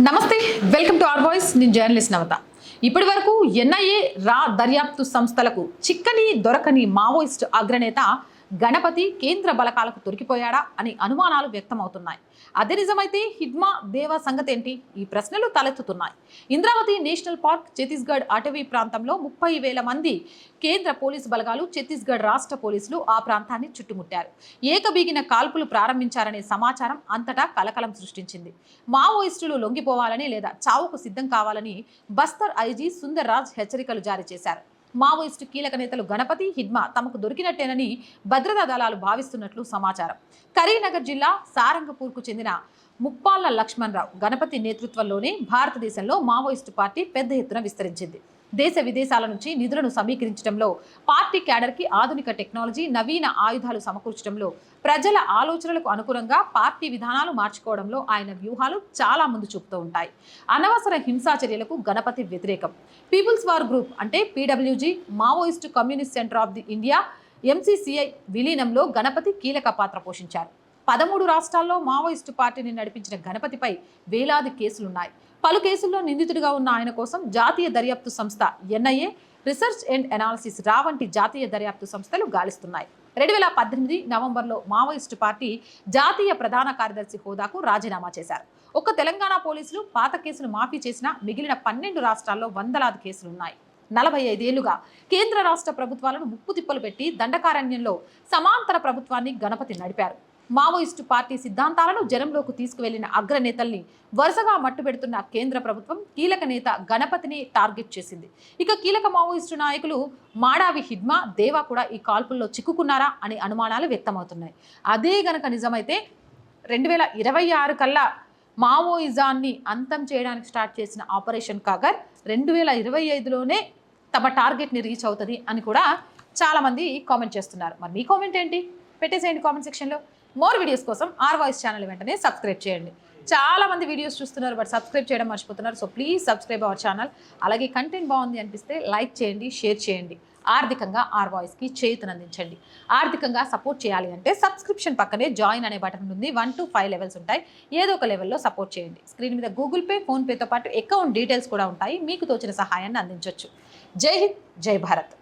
నమస్తే welcome to R voice. నేను journalist Navata. ఇప్పటి వరకు ఎన్ఐఏ రా దర్యాప్తు సంస్థలకు చిక్కని దొరకని మావోయిస్టు అగ్రనేత గణపతి కేంద్ర బలకాలకు దొరికిపోయాడా అనే అనుమానాలు వ్యక్తమవుతున్నాయి. అదే నిజమైతే హిడ్మా దేవా సంగతేంటి? ఈ ప్రశ్నలు తలెత్తుతున్నాయి. ఇంద్రావతి నేషనల్ పార్క్ ఛత్తీస్గఢ్ అటవీ ప్రాంతంలో ముప్పై వేల మంది కేంద్ర పోలీసు బలగాలు ఛత్తీస్గఢ్ రాష్ట్ర పోలీసులు ఆ ప్రాంతాన్ని చుట్టుముట్టారు. ఏకబీగిన కాల్పులు ప్రారంభించారనే సమాచారం అంతటా కలకలం సృష్టించింది. మావోయిస్టులు లొంగిపోవాలని లేదా చావుకు సిద్ధం కావాలని బస్తర్ ఐజీ సుందర్రాజ్ హెచ్చరికలు జారీ చేశారు. మావోయిస్టు కీలక నేతలు గణపతి హిడ్మా తమకు దొరికినట్టేనని భద్రతా దళాలు భావిస్తున్నట్లు సమాచారం. కరీంనగర్ జిల్లా సారంగపూర్కు చెందిన ముప్పాళ్ళ లక్ష్మణరావు గణపతి నేతృత్వంలోనే భారతదేశంలో మావోయిస్టు పార్టీ పెద్ద ఎత్తున విస్తరించింది. దేశ విదేశాల నుంచి నిధులను సమీకరించడంలో పార్టీ క్యాడర్కి ఆధునిక టెక్నాలజీ నవీన ఆయుధాలు సమకూర్చడంలో ప్రజల ఆలోచనలకు అనుగుణంగా పార్టీ విధానాలు మార్చుకోవడంలో ఆయన వ్యూహాలు చాలా ముందు చూపుతూ ఉంటాయి. అనవసర హింసాచర్యలకు గణపతి వ్యతిరేకం. పీపుల్స్ వార్ గ్రూప్ అంటే PWG Maoist communist centre of the India MCCI విలీనంలో Ganapati కీలక పాత్ర పోషించారు. పదమూడు రాష్ట్రాల్లో మావోయిస్టు పార్టీని నడిపించిన గణపతిపై వేలాది కేసులున్నాయి. పలు కేసుల్లో నిందితుడిగా ఉన్న ఆయన కోసం జాతీయ దర్యాప్తు సంస్థ ఎన్ఐఏ రీసెర్చ్ అండ్ అనాలిసిస్ రా వంటి జాతీయ దర్యాప్తు సంస్థలు గాలిస్తున్నాయి. రెండు వేల పద్దెనిమిది నవంబర్లో మావోయిస్టు పార్టీ జాతీయ ప్రధాన కార్యదర్శి హోదాకు రాజీనామా చేశారు. ఒక్క తెలంగాణ పోలీసులు పాత కేసులు మాఫీ చేసిన మిగిలిన పన్నెండు రాష్ట్రాల్లో వందలాది కేసులున్నాయి. నలభై ఐదేళ్ళుగా కేంద్ర రాష్ట్ర ప్రభుత్వాలను ముప్పు తిప్పలు పెట్టి దండకారణ్యంలో సమాంతర ప్రభుత్వాన్ని గణపతి నడిపారు. మావోయిస్టు పార్టీ సిద్ధాంతాలను జనంలోకి తీసుకువెళ్ళిన అగ్రనేతల్ని వరుసగా మట్టుబెడుతున్న కేంద్ర ప్రభుత్వం కీలక నేత గణపతిని టార్గెట్ చేసింది. ఇక కీలక మావోయిస్టు నాయకులు మాడావి హిడ్మా దేవా కూడా ఈ కాల్పుల్లో చిక్కుకున్నారా అనే అనుమానాలు వ్యక్తమవుతున్నాయి. అదే గనక నిజమైతే రెండు వేల ఇరవై ఆరు కల్లా మావోయిజాన్ని అంతం చేయడానికి స్టార్ట్ చేసిన ఆపరేషన్ కాగర్ రెండు వేల ఇరవై ఐదులోనే తమ టార్గెట్ని రీచ్ అవుతుంది అని కూడా చాలామంది కామెంట్ చేస్తున్నారు. మరి మీ కామెంట్ ఏంటి? పెట్టేసేయండి కామెంట్ సెక్షన్లో. మోర్ వీడియోస్ కోసం ఆర్ వాయిస్ ఛానల్ వెంటనే సబ్స్క్రైబ్ చేయండి. చాలా మంది వీడియోస్ చూస్తున్నారు బట్ సబ్స్క్రైబ్ చేయడం మర్చిపోతున్నారు. So please subscribe our channel అలాగే కంటెంట్ బాగుంది అనిపిస్తే లైక్ చేయండి షేర్ చేయండి. ఆర్థికంగా ఆర్ వాయిస్కి చేతునందించండి ఆర్థికంగా సపోర్ట్ చేయాలి అంటే సబ్స్క్రిప్షన్ పక్కనే జాయిన్ అనే బటన్ ఉంది. వన్ టు ఫైవ్ లెవెల్స్ ఉంటాయి. ఏదో ఒక లెవెల్లో సపోర్ట్ చేయండి. స్క్రీన్ మీద గూగుల్ పే ఫోన్పేతో పాటు అకౌంట్ డీటెయిల్స్ కూడా ఉంటాయి. మీకు తోచిన సహాయాన్ని అందించవచ్చు జై హింద్ జై భారత్.